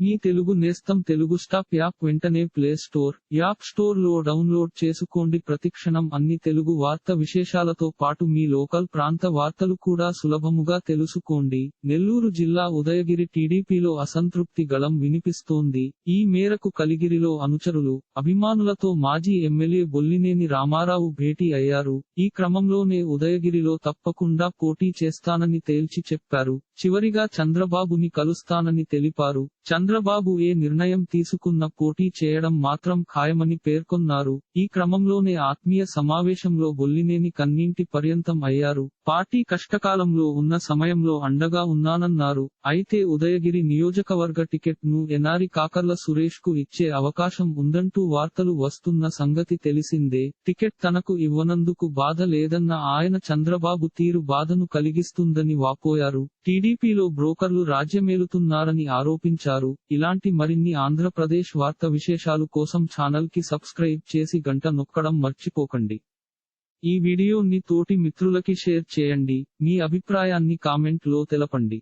మీ తెలుగు నేస్తం Telugu stop app వెంటనే play store app స్టోర్లో డౌన్లోడ్ చేసుకోండి. ప్రతిక్షణం అన్ని తెలుగు వార్త విశేషాలతో పాటు మీ లోకల్ ప్రాంత వార్తలు కూడా సులభముగా తెలుసుకోండి. నెల్లూరు జిల్లా ఉదయగిరి టీడీపీలో అసంతృప్తి గళం వినిపిస్తోంది. ఈ మేరకు కలిగిరిలో అనుచరులు అభిమానులతో మాజీ ఎమ్మెల్యే బొల్లినేని రామారావు భేటీ అయ్యారు. ఈ క్రమంలోనే ఉదయగిరిలో తప్పకుండా పోటీ చేస్తానని తేల్చి చెప్పారు. చివరిగా చంద్రబాబుని కలుస్తానని తెలిపారు. చంద్రబాబు ఏ నిర్ణయం తీసుకున్న పోటీ చేయడం మాత్రం ఖాయమని పేర్కొన్నారు. ఈ క్రమంలోనే ఆత్మీయ సమావేశంలో బొల్లినేని కన్నీంటి పర్యంతం అయ్యారు. పార్టీ కష్టకాలంలో ఉన్న సమయంలో అండగా ఉన్నానన్నారు. అయితే ఉదయగిరి నియోజకవర్గ టికెట్ను ఎనారి కాకర్ల సురేష్కు ఇచ్చే అవకాశం ఉందంటూ వార్తలు వస్తున్న సంగతి తెలిసిందే. టికెట్ తనకు ఇవ్వనందుకు బాధ లేదన్న ఆయన చంద్రబాబు తీరు బాధను కలిగిస్తుందని వాపోయారు. టీడీపీలో బ్రోకర్లు రాజ్యమేలుతున్నారని ఆరోపించారు. ఇలాంటి మరిన్ని ఆంధ్రప్రదేశ్ వార్త విశేషాలు కోసం ఛానల్కి సబ్స్క్రైబ్ చేసి గంట నొక్కడం మర్చిపోకండి. ఈ వీడియోని తోటి మిత్రులకి షేర్ చేయండి. మీ అభిప్రాయాన్ని కామెంట్లో తెలపండి.